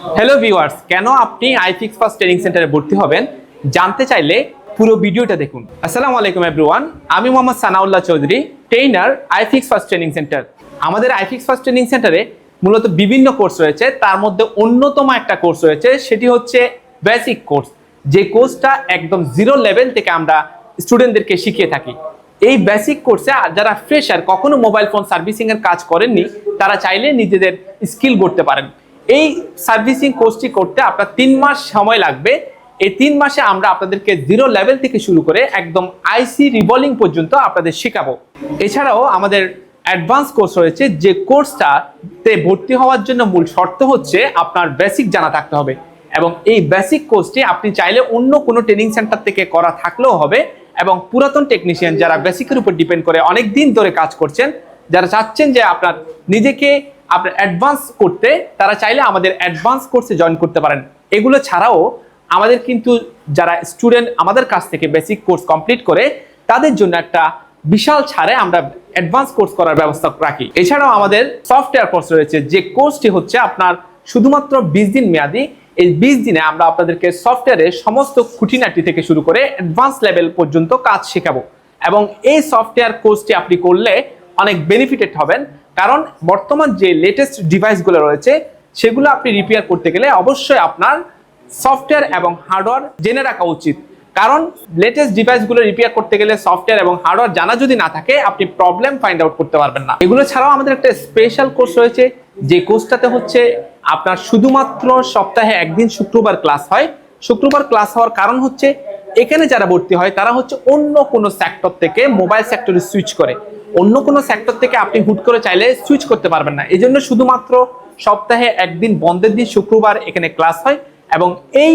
Hello viewers কেন আপনি আইফিক্স first training সেন্টারে ভর্তি হবেন? জানতে চাইলে পুরো ভিডিওটা দেখুন। আসসালামু আলাইকুম এভরিওয়ান আমি Mohammad Sanaullah Chowdhury trainer iFix first training centre আমাদের আইফিক্স ফার্স্ট ট্রেনিং সেন্টারে মূলত বিভিন্ন কোর্স রয়েছে, তার মধ্যে অন্যতম একটা কোর্স রয়েছে, সেটি হচ্ছে বেসিক কোর্স যে কোর্সটা একদম জিরো লেভেল থেকে আমরা স্টুডেন্টদেরকে শিখিয়ে থাকি। এই বেসিক কোর্সে যারা ফ্রেশার কখনো মোবাইল ফোন সার্ভিসিং এর কাজ করেননি, তারা চাইলে নিজেদের স্কিল করতে পারেন। এই সার্ভিসিং কোর্সটি করতে আপনার তিন মাস সময় লাগবে। এই তিন মাসে আমরা আপনাদেরকে জিরো লেভেল থেকে শুরু করে একদম আইসি রিভলিং পর্যন্ত আপনাদের শেখাবো। এছাড়াও আমাদের অ্যাডভান্স কোর্স রয়েছে, যে কোর্সটাতে ভর্তি হওয়ার জন্য মূল শর্ত হচ্ছে আপনার বেসিক জানা থাকতে হবে। এবং এই বেসিক কোর্সটি আপনি চাইলে অন্য কোনো ট্রেনিং সেন্টার থেকে করা থাকলেও হবে। এবং পুরাতন টেকনিশিয়ান যারা বেসিকের উপর ডিপেন্ড করে অনেক দিন ধরে কাজ করছেন, যারা চাচ্ছেন যে আপনার নিজেকে আপনার অ্যাডভান্স করতে তারা চাইলে আমাদের অ্যাডভান্স কোর্সে জয়েন করতে পারেন। এগুলো ছাড়াও আমাদের কিন্তু যারা স্টুডেন্ট আমাদের কাছ থেকে বেসিক কোর্স কমপ্লিট করে, তাদের জন্য একটা বিশাল ছাড়ে আমরা অ্যাডভান্স কোর্স করার ব্যবস্থা রাখি। এছাড়াও আমাদের সফটওয়্যার কোর্স রয়েছে, যে কোর্সটি হচ্ছে আপনার শুধুমাত্র বিশ দিন মেয়াদি। এই বিশ দিনে আমরা আপনাদেরকে সফটওয়্যারের সমস্ত খুঁটিনাটি থেকে শুরু করে অ্যাডভান্স লেভেল পর্যন্ত কাজ শেখাবো। এবং এই সফটওয়্যার কোর্সটি আপনি করলে অনেক বেনিফিটেড হবেন। কারণ বর্তমান যে লেটেস্ট ডিভাইসগুলো রয়েছে, সেগুলো আপনি রিপেয়ার করতে গেলে অবশ্যই আপনার সফটওয়্যার এবং হার্ডওয়্যার জেনে রাখা উচিত। কারণ লেটেস্ট ডিভাইসগুলো রিপেয়ার করতে গেলে সফটওয়্যার এবং হার্ডওয়্যার জানা যদি না থাকে, আপনি প্রবলেম ফাইন্ড আউট করতে পারবেন না। এগুলো ছাড়াও আমাদের একটা স্পেশাল কোর্স রয়েছে, যে কোর্সটাতে হচ্ছে আপনার শুধুমাত্র সপ্তাহে একদিন শুক্রবার ক্লাস হয়। শুক্রবার ক্লাস হওয়ার কারণ হচ্ছে, এখানে যারা ভর্তি হয়, তারা হচ্ছে অন্য কোনো সেক্টর থেকে মোবাইল সেক্টরে সুইচ করে। অন্য কোনো সেক্টর থেকে আপনি হুট করে চাইলে সুইচ করতে পারবেন না। এই জন্য শুধুমাত্র সপ্তাহে একদিন, বন্ধের দিন, শুক্রবার এখানে ক্লাস হয় এবং এই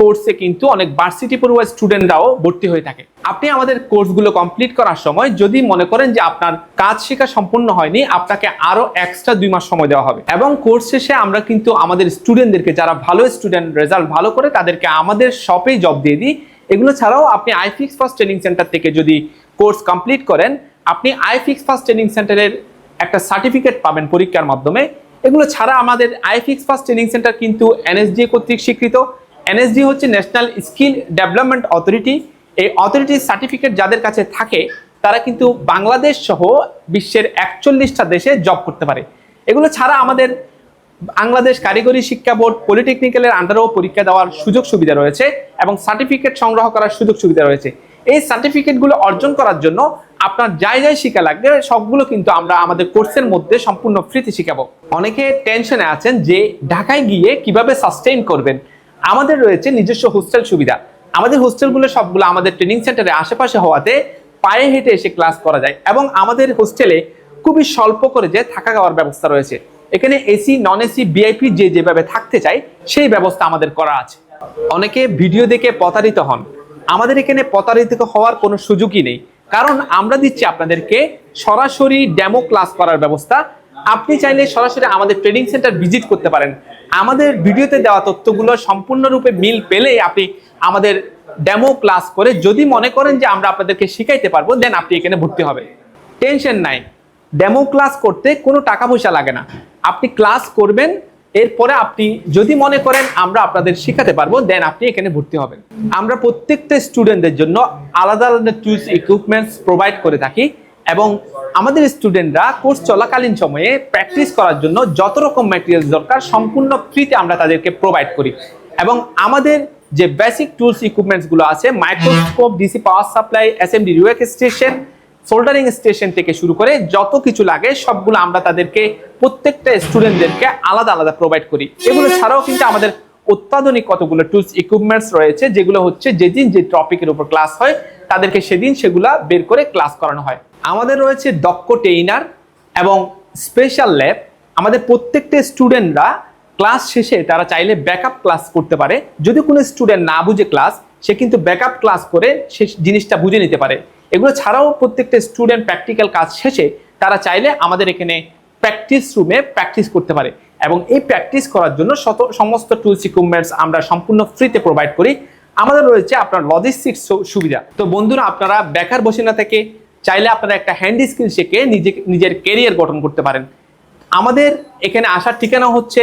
কোর্সে কিন্তু অনেক ভার্সিটি পড়ুয়া স্টুডেন্টরাও ভর্তি হয়ে থাকে। আপনি আমাদের কোর্সগুলো কমপ্লিট করার সময় যদি মনে করেন যে আপনার কাজ শেখা সম্পূর্ণ হয়নি, আপনাকে আরও এক্সট্রা দুই মাস সময় দেওয়া হবে। এবং কোর্স শেষে আমরা কিন্তু আমাদের স্টুডেন্টদেরকে যারা ভালো স্টুডেন্ট রেজাল্ট ভালো করে, তাদেরকে আমাদের শপেই জব দিয়ে দিই। এগুলো ছাড়াও আপনি আইফিক্স ফার্স্ট ট্রেনিং সেন্টার থেকে যদি কোর্স কমপ্লিট করেন আপনি আইফিক্স ফার্স্ট ট্রেনিং সেন্টারের একটা সার্টিফিকেট পাবেন পরীক্ষার মাধ্যমে। এগুলো ছাড়া আমাদের আইফিক্স ফার্স্ট ট্রেনিং সেন্টার কিন্তু এনএসডি কর্তৃক স্বীকৃত। এনএসডি হচ্ছে ন্যাশনাল স্কিল ডেভেলপমেন্ট অথরিটি এই অথরিটির সার্টিফিকেট যাদের কাছে থাকে, তারা কিন্তু বাংলাদেশ সহ বিশ্বের একচল্লিশটা দেশে জব করতে পারে। এগুলো ছাড়া আমাদের বাংলাদেশ কারিগরি শিক্ষা বোর্ড পলিটেকনিক্যালের আন্ডারেও পরীক্ষা দেওয়ার সুযোগ সুবিধা রয়েছে এবং সার্টিফিকেট সংগ্রহ করার সুযোগ সুবিধা রয়েছে। এই সার্টিফিকেটগুলো অর্জন করার জন্য আপনার যাই যাই শিক্ষা লাগবে, সবগুলো কিন্তু আমরা আমাদের কোর্সের মধ্যে সম্পূর্ণ ফ্রিতে শিখাবো। অনেকে টেনশনে আছেন যে ঢাকায় গিয়ে কীভাবে সাস্টেইন করবেন? আমাদের রয়েছে নিজস্ব হোস্টেল সুবিধা। আমাদের হোস্টেলগুলো সবগুলো আমাদের ট্রেনিং সেন্টারে আশেপাশে হওয়াতে পায়ে হেঁটে এসে ক্লাস করা যায় এবং আমাদের হোস্টেলে খুবই স্বল্প করে যে থাকা খাওয়ার ব্যবস্থা রয়েছে। এখানে এসি নন এসি বিআইপি যে যেভাবে থাকতে চাই সেই ব্যবস্থা আমাদের করা আছে। অনেকে ভিডিও দেখে প্রতারিত হন। আমাদের এখানে প্রতারিত হওয়ার কোনো সুযোগই নেই। কারণ আমরা দিচ্ছি আপনাদেরকে সরাসরি ডেমো ক্লাস করার ব্যবস্থা। আপনি চাইলে সরাসরি আমাদের ট্রেনিং সেন্টার ভিজিট করতে পারেন। আমাদের ভিডিওতে দেওয়া তথ্যগুলো সম্পূর্ণরূপে মিল পেলে আপনি আমাদের ডেমো ক্লাস করে যদি মনে করেন যে আমরা আপনাদেরকে শিখাইতে পারব দেন আপনি এখানে ভর্তি হবে। টেনশন নাই। ডেমো ক্লাস করতে কোনো টাকা পয়সা লাগে না। আপনি ক্লাস করবেন এরপরে আপনি যদি মনে করেন আমরা আপনাদের শেখাতে পারব দেন আপনি এখানে ভর্তি হবেন। আমরা প্রত্যেকটা স্টুডেন্টদের জন্য আলাদা আলাদা টুলস ইকুইপমেন্টস প্রোভাইড করে থাকি এবং আমাদের স্টুডেন্টরা কোর্স চলাকালীন সময়ে প্র্যাকটিস করার জন্য যত রকম ম্যাটেরিয়ালস দরকার সম্পূর্ণ ফ্রিতে আমরা তাদেরকে প্রোভাইড করি। এবং আমাদের যে বেসিক টুলস ইকুইপমেন্টসগুলো আছে microscope DC power supply SMD rework station soldering station থেকে শুরু করে যত কিছু লাগে সবগুলো আমরা তাদেরকে, প্রত্যেকটা স্টুডেন্টদেরকে আলাদা আলাদা প্রোভাইড করি। এগুলো ছাড়াও কিন্তু আমাদের অত্যাধুনিক কতগুলো টুলস ইকুইপমেন্টস রয়েছে, যেগুলো হচ্ছে যেদিন যে টপিকের উপর ক্লাস হয়, তাদেরকে সেদিন সেগুলা বের করে ক্লাস করানো হয়। আমাদের রয়েছে দক্ষ ট্রেইনার এবং স্পেশাল ল্যাব আমাদের প্রত্যেকটা স্টুডেন্টরা ক্লাস শেষে তারা চাইলে ব্যাকআপ ক্লাস করতে পারে। যদি কোনো স্টুডেন্ট না বুঝে ক্লাস সে কিন্তু ব্যাকআপ ক্লাস করে সে জিনিসটা বুঝে নিতে পারে। এগুলো ছাড়াও প্রত্যেকটা স্টুডেন্ট প্র্যাকটিক্যাল কাজ শেষে তারা চাইলে আমাদের এখানে প্র্যাকটিস রুমে প্র্যাকটিস করতে পারে। এবং এই প্র্যাকটিস করার জন্য শত, সমস্ত টুলস ইকুইপমেন্টস আমরা সম্পূর্ণ ফ্রিতে প্রোভাইড করি। আমাদের রয়েছে আপনার লজিস্টিক্স সুবিধা। তো বন্ধুরা, আপনারা বেকার বসে না থেকে চাইলে আপনারা একটা হ্যান্ড স্কিল শিখে নিজে, নিজের কেরিয়ার গঠন করতে পারেন। আমাদের এখানে আসার ঠিকানা হচ্ছে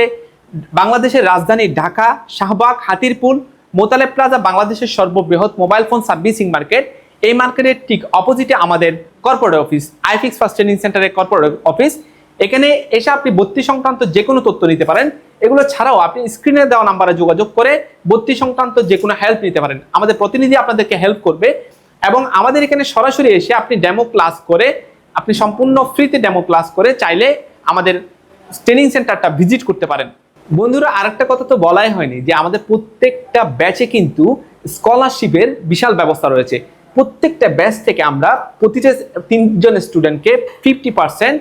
বাংলাদেশের রাজধানী ঢাকা, শাহবাগ, হাতিরপুল, মোতালেব প্লাজা, বাংলাদেশের সর্ববৃহৎ মোবাইল ফোন সার্ভিসিং মার্কেট এই মার্কেটের ঠিক অপোজিটে আমাদের corporate office iFix first training সেন্টারের কর্পোরেট অফিস এখানে এসে আপনি ভর্তি সংক্রান্ত যে কোনো তথ্য নিতে পারেন। এগুলো ছাড়াও আপনি স্ক্রিনে দেওয়া নাম্বারে যোগাযোগ করে ভর্তি সংক্রান্ত যে কোনো হেল্প নিতে পারেন। আমাদের প্রতিনিধি আপনাদেরকে হেল্প করবে এবং আমাদের এখানে সরাসরি এসে আপনি ডেমো ক্লাস করে, আপনি সম্পূর্ণ ফ্রিতে ডেমো ক্লাস করে চাইলে আমাদের ট্রেনিং সেন্টারটা ভিজিট করতে পারেন। বন্ধুরা, আরেকটা কথা তো বলাই হয়নি যে আমাদের প্রত্যেকটা ব্যাচে কিন্তু স্কলারশিপের বিশাল ব্যবস্থা রয়েছে। প্রত্যেকটা ব্যাচ থেকে আমরা প্রতিটা তিনজন স্টুডেন্টকে fifty percent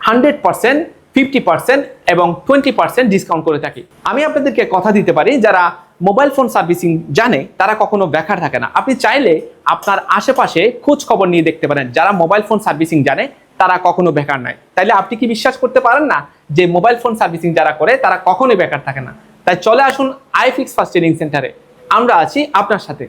hundred percent fifty percent এবং টোয়েন্টি পার্সেন্ট ডিসকাউন্ট করে থাকি। আমি আপনাদেরকে কথা দিতে পারি, যারা মোবাইল ফোন সার্ভিসিং জানে, তারা কখনো বেকার থাকে না। আপনি চাইলে আপনার আশেপাশে খোঁজ খবর নিয়ে দেখতে পারেন। যারা মোবাইল ফোন সার্ভিসিং জানে, তারা কখনো বেকার নয়। তাইলে আপনি কি বিশ্বাস করতে পারেন না যে মোবাইল ফোন সার্ভিসিং যারা করে, তারা কখনোই বেকার থাকে না? তাই চলে আসুন আইফিক্স ফার্স্ট ট্রেনিং সেন্টারে আমরা আছি আপনার সাথে।